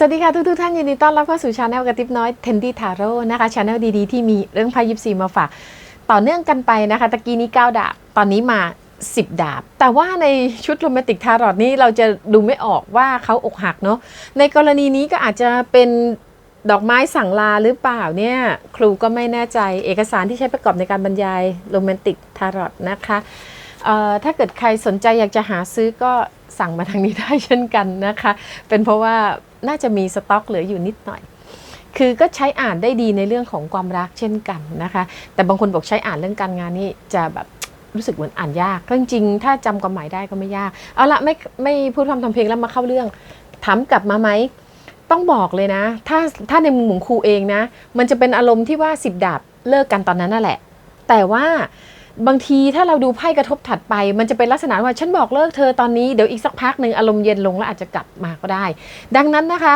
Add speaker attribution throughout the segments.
Speaker 1: สวัสดีค่ะทุกทุกท่านยินดีต้อนรับเข้าสู่ชาแนลกระติบน้อยเทนดี้ทาโร่นะคะชาแนลดีๆ ที่มีเรื่องไพ่ยิปซีมาฝาก ต่อเนื่องกันไปนะคะ ตะกี้นี้9ดาบ ตอนนี้มา 10 ดาบ แต่ว่าในชุดโรแมนติกทารอตนี้เราจะดูไม่ออกว่าเขาอกหักเนาะในกรณีนี้ก็อาจจะเป็นดอกไม้สั่งลาหรือเปล่าเนี่ย ครูก็ไม่แน่ใจเอกสารที่ใช้ประกอบในการบรรยายโรแมนติกทารอตนะคะเอ่อถ้าเกิดใครสนใจอยากจะหาซื้อก็สั่งมาทางนี้ได้เช่นกันนะคะ เป็นเพราะว่า น่าจะมีสต็อกเหลืออยู่นิดหน่อย คือก็ใช้อ่านได้ดีในเรื่องของความรักเช่นกันนะคะ แต่บางคนบอกใช้อ่านเรื่องการงานนี่จะแบบรู้สึกเหมือนอ่านยากเรื่องจริงๆ ถ้าจำความหมายได้ก็ไม่ยาก เอาละไม่ไม่พูดคำทำเพลงแล้วมาเข้าเรื่อง ถามกลับมาไหม ต้องบอกเลยนะ ถ้าถ้าในมุมของครูเองนะ มันจะเป็นอารมณ์ที่ว่าสิบดาบเลิกกันตอนนั้นนั่นแหละ แต่ว่า บางทีถ้าเราดูไพ่กระทบถัดไป มันจะเป็นลักษณะว่าฉันบอกเลิกเธอตอนนี้เดี๋ยวอีกสักพักหนึ่งอารมณ์เย็นลงแล้วอาจจะกลับมาก็ได้ ดังนั้นนะคะ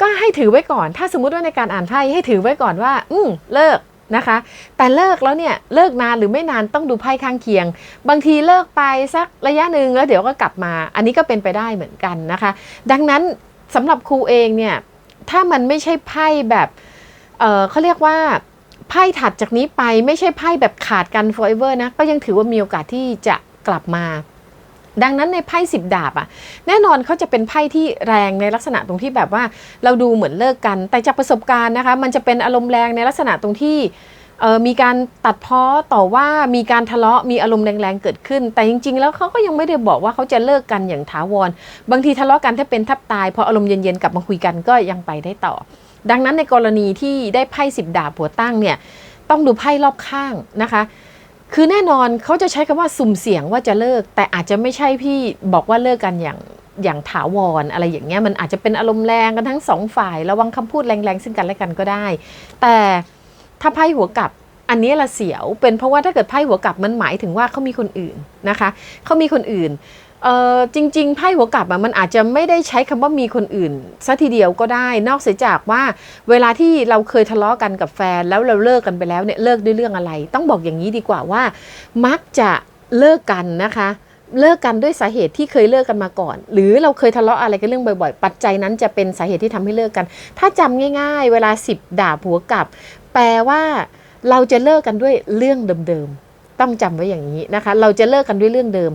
Speaker 1: ก็ให้ถือไว้ก่อน ถ้าสมมุติว่าในการอ่านไพ่ให้ถือไว้ก่อนว่า อืมเลิกนะคะ แต่เลิกแล้วเนี่ยเลิกนานหรือไม่นานต้องดูไพ่ข้างเคียง บางทีเลิกไปสักระยะหนึ่งแล้วเดี๋ยวก็กลับมา อันนี้ก็เป็นไปได้เหมือนกันนะคะ ดังนั้นสำหรับครูเองเนี่ยถ้ามันไม่ใช่ไพ่แบบเออเขาเรียกว่า ไพ่ถัดจากนี้ไปไม่ใช่ไพ่แบบขาดกัน forever นะ ก็ยังถือว่ามีโอกาสที่จะกลับมา ดังนั้นในไพ่สิบดาบอะแน่นอนเขาจะเป็นไพ่ที่แรงในลักษณะตรงที่แบบว่าเราดูเหมือนเลิกกัน แต่จากประสบการณ์นะคะ มันจะเป็นอารมณ์แรงในลักษณะตรงที่เออมีการตัดพ้อต่อว่ามีการทะเลาะมีอารมณ์แรงๆเกิดขึ้น แต่จริง ๆ แล้วเขาก็ยังไม่ได้บอกว่าเขาจะเลิกกันอย่างถาวร บางทีทะเลาะกันถ้าเป็นทับตายพออารมณ์เย็นๆกลับมาคุยกันก็ยังไปได้ต่อ ดังนั้นในกรณีที่ได้ไพ่สิบดาบหัวตั้งเนี่ยต้องดูไพ่รอบข้างนะคะ คือแน่นอนเขาจะใช้คำว่าสุ่มเสี่ยงว่าจะเลิก แต่อาจจะไม่ใช่พี่บอกว่าเลิกกันอย่างอย่างถาวรอะไรอย่างเงี้ยมันอาจจะเป็นอารมณ์แรงกันทั้งสองฝ่ายระวังคำพูดแรงๆซึ่งกันและกันก็ได้ แต่ถ้าไพ่หัวกลับอันนี้ละเสียว เป็นเพราะว่าถ้าเกิดไพ่หัวกลับมันหมายถึงว่าเขามีคนอื่นนะคะเขามีคนอื่น เออจริงๆไพ่หัวกลับอะมันอาจจะไม่ได้ใช้คำว่ามีคนอื่นซะทีเดียวก็ได้ นอกเสียจากว่า เวลาที่เราเคยทะเลาะกันกับแฟนแล้วเราเลิกกันไปแล้วเนี่ยเลิกด้วยเรื่องอะไร ต้องบอกอย่างนี้ดีกว่าว่า มักจะเลิกกันนะคะเลิกกันด้วยสาเหตุที่เคยเลิกกันมาก่อน หรือเราเคยทะเลาะอะไรกันเรื่องบ่อยๆ ปัจจัยนั้นจะเป็นสาเหตุที่ทำให้เลิกกัน ถ้าจำง่าย ๆ เวลาสิบด่าผัวกลับ แปลว่าเราจะเลิกกันด้วยเรื่องเดิมๆต้องจำไว้อย่างนี้นะคะ เราจะเลิกกันด้วยเรื่องเดิม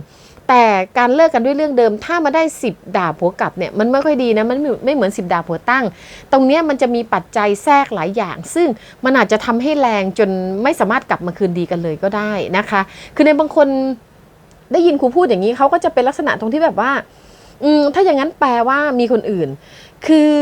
Speaker 1: แต่การเลิกกันด้วยเรื่องเดิม ถ้ามาได้สิบด่าผัวกลับเนี่ยมันไม่ค่อยดีนะมันไม่เหมือนสิบด่าผัวตั้ง ตรงเนี้ยมันจะมีปัจจัยแทรกหลายอย่าง ซึ่งมันอาจจะทำให้แรงจนไม่สามารถกลับมาคืนดีกันเลยก็ได้นะคะ คือในบางคนได้ยินครูพูดอย่างนี้เขาก็จะเป็นลักษณะตรงที่แบบว่า อืมถ้าอย่างนั้นแปลว่ามีคนอื่น คือ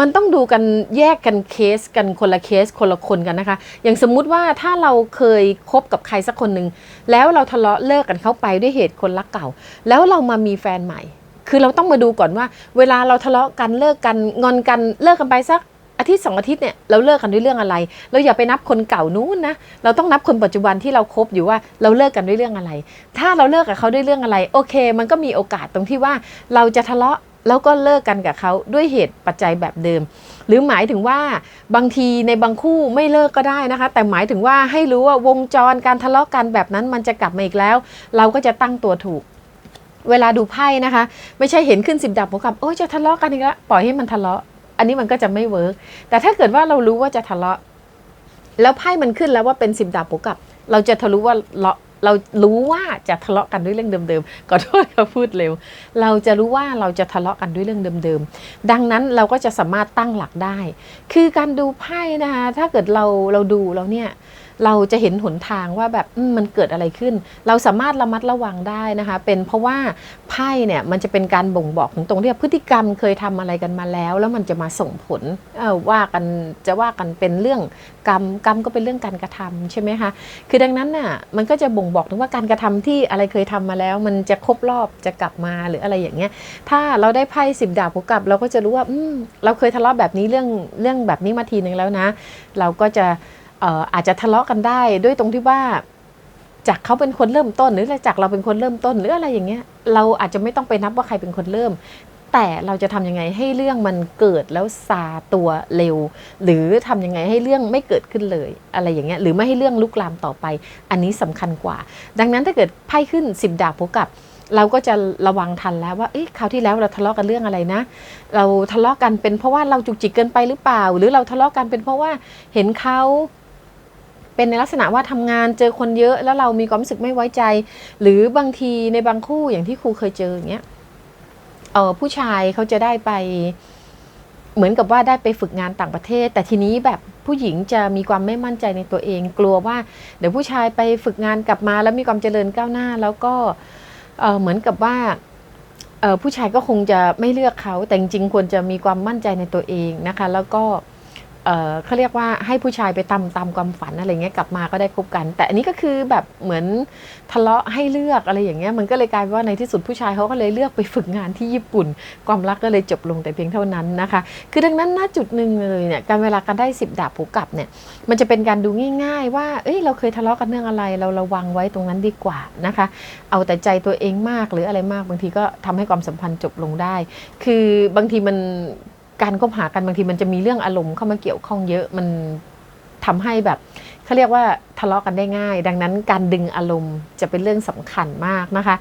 Speaker 1: มันต้องดูกันแยกกันเคสกันคนละเคสคนละคนกันนะคะ อย่างสมมุติว่าถ้าเราเคยคบกับใครสักคนหนึ่งแล้วเราทะเลาะเลิกกันเข้าไปด้วยเหตุคนรักเก่า แล้วเรามามีแฟนใหม่ คือเราต้องมาดูก่อนว่า เวลาเราทะเลาะกันเลิกกันงอนกันเลิกกันไปสักอาทิตย์สองอาทิตย์เนี่ยเราเลิกกันด้วยเรื่องอะไร เราอย่าไปนับคนเก่านู้นนะเราต้องนับคนปัจจุบันที่เราคบอยู่ว่าเราเลิกกันด้วยเรื่องอะไร ถ้าเราเลิกกับเขาด้วยเรื่องอะไร โอเค มันก็มีโอกาสตรงที่ว่าเราจะทะเลาะ แล้วก็เลิกกันกับเขาด้วยเหตุปัจจัยแบบเดิม หรือหมายถึงว่าบางทีในบางคู่ไม่เลิกก็ได้นะคะ แต่หมายถึงว่าให้รู้ว่าวงจรการทะเลาะกันแบบนั้นมันจะกลับมาอีกแล้ว เราก็จะตั้งตัวถูกเวลาดูไพ่นะคะ ไม่ใช่เห็นขึ้นสิบดับหัวกับโอ้ยจะทะเลาะกันอีกแล้วปล่อยให้มันทะเลาะ อันนี้มันก็จะไม่เวิร์กแต่ถ้าเกิดว่าเรารู้ว่าจะทะเลาะ แล้วไพ่มันขึ้นแล้วว่าเป็นสิบดาบหัวกับ เราจะทะลุว่า เรารู้ว่าจะทะเลาะกันด้วยเรื่องเดิมๆ ขอโทษเขาพูดเร็ว เราจะรู้ว่าเราจะทะเลาะกันด้วยเรื่องเดิมๆ ดังนั้นเราก็จะสามารถตั้งหลักได้ คือการดูไพ่นะคะ ถ้าเกิดเราเราดูแล้วเนี่ย เราจะเห็นหนทางว่าแบบมมันเกิดอะไรขึ้น เราสามารถระมัดระวังได้นะคะ เป็นเพราะว่าไพ่เนี่ยมันจะเป็นการบ่งบอกถึงตรงที่พฤติกรรมเคยทำอะไรกันมาแล้ว แล้วมันจะมาส่งผลว่ากันจะว่ากันเป็นเรื่องกรรมกรรมก็เป็นเรื่องการกระทำใช่ไหมคะคือดังนั้นน่ะมันก็จะบ่งบอกถึงว่าการกระทำที่อะไรเคยทำมาแล้ว มันจะครบรอบจะกลับมาหรืออะไรอย่างเงี้ย ถ้าเราได้ไพ่สิบดาบหัวกลับ เราก็จะรู้ว่าอืเราเคยทะเลาะแบบนี้เรื่องเรื่องแบบนี้มาทีหนึ่งแล้วนะ เราก็จะ อาจจะทะเลาะกันได้ด้วยตรงที่ว่าจากเขาเป็นคนเริ่มต้นหรือจากเราเป็นคนเริ่มต้นหรืออะไรอย่างเงี้ย เราอาจจะไม่ต้องไปนับว่าใครเป็นคนเริ่ม แต่เราจะทำยังไงให้เรื่องมันเกิดแล้วซาตัวเร็ว หรือทำยังไงให้เรื่องไม่เกิดขึ้นเลย อะไรอย่างเงี้ยหรือไม่ให้เรื่องลุกลามต่อไป อันนี้สำคัญกว่า ดังนั้นถ้าเกิดไพ่ขึ้น10ดาบพบกับเราก็จะระวังทันแล้วว่า เอ๊ะ คราวที่แล้วเราทะเลาะกันเรื่องอะไรนะ เราทะเลาะกันเป็นเพราะว่าเราจุกจิกเกินไปหรือเปล่า หรือเราทะเลาะกันเป็นเพราะว่าเห็นเขา เป็นในลักษณะว่าทำงานเจอคนเยอะแล้วเรามีความรู้สึกไม่ไว้ใจ หรือบางทีในบางคู่อย่างที่ครูเคยเจออย่างเงี้ยเออผู้ชายเขาจะได้ไป เหมือนกับว่าได้ไปฝึกงานต่างประเทศ แต่ทีนี้แบบผู้หญิงจะมีความไม่มั่นใจในตัวเอง กลัวว่า เดี๋ยวผู้ชายไปฝึกงานกลับมา แล้วมีความเจริญก้าวหน้า แล้วก็เออเหมือนกับว่าเออผู้ชายก็คงจะไม่เลือกเขาแต่จริงๆควรจะมีความมั่นใจในตัวเองนะคะ แล้วก็เเขาเรียกว่าให้ผู้ชายไปตามตามความฝันอะไรเงี้ยกลับมาก็ได้คบกัน แต่อันนี้ก็คือแบบเหมือนทะเลาะให้เลือกอะไรอย่างเงี้ยมันก็เลยกลายเป็นว่าในที่สุดผู้ชายเขาก็เลยเลือกไปฝึกงานที่ญี่ปุ่น ความรักก็เลยจบลงแต่เพียงเท่านั้นนะคะ คือดังนั้นณจุดหนึ่งเลยเนี่ยการเวลาการได้สิบดาบผูกกลับเนี่ยมันจะเป็นการดูง่าย ๆ ว่าเอ้ยเราเคยทะเลาะกันเรื่องอะไร เราระวังไว้ตรงนั้นดีกว่านะคะ เอาแต่ใจตัวเองมากหรืออะไรมากบางทีก็ทำให้ความสัมพันธ์จบลงได้ คือบางทีมัน การคบหากันบางทีมันจะมีเรื่องอารมณ์เข้ามาเกี่ยวข้องเยอะมันทำให้แบบเขาเรียกว่าทะเลาะกันได้ง่าย ดังนั้นการดึงอารมณ์จะเป็นเรื่องสำคัญมากนะคะ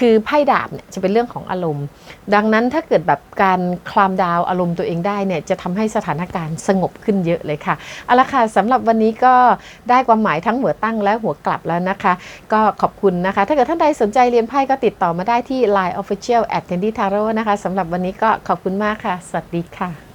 Speaker 1: คือไพ่ดาบเนี่ยจะเป็นเรื่องของอารมณ์ ดังนั้นถ้าเกิดแบบการคลามดาวอารมณ์ตัวเองได้เนี่ยจะทำให้สถานการณ์สงบขึ้นเยอะเลยค่ะเอาละค่ะสำหรับวันนี้ก็ได้ความหมายทั้งหัวตั้งและหัวกลับแล้วนะคะ ก็ขอบคุณนะคะ ถ้าเกิดท่านใดสนใจเรียนไพ่ก็ติดต่อมาได้ที่ Line Official at Tendy Tarot นะคะสำหรับวันนี้ก็ขอบคุณมากค่ะ สวัสดีค่ะ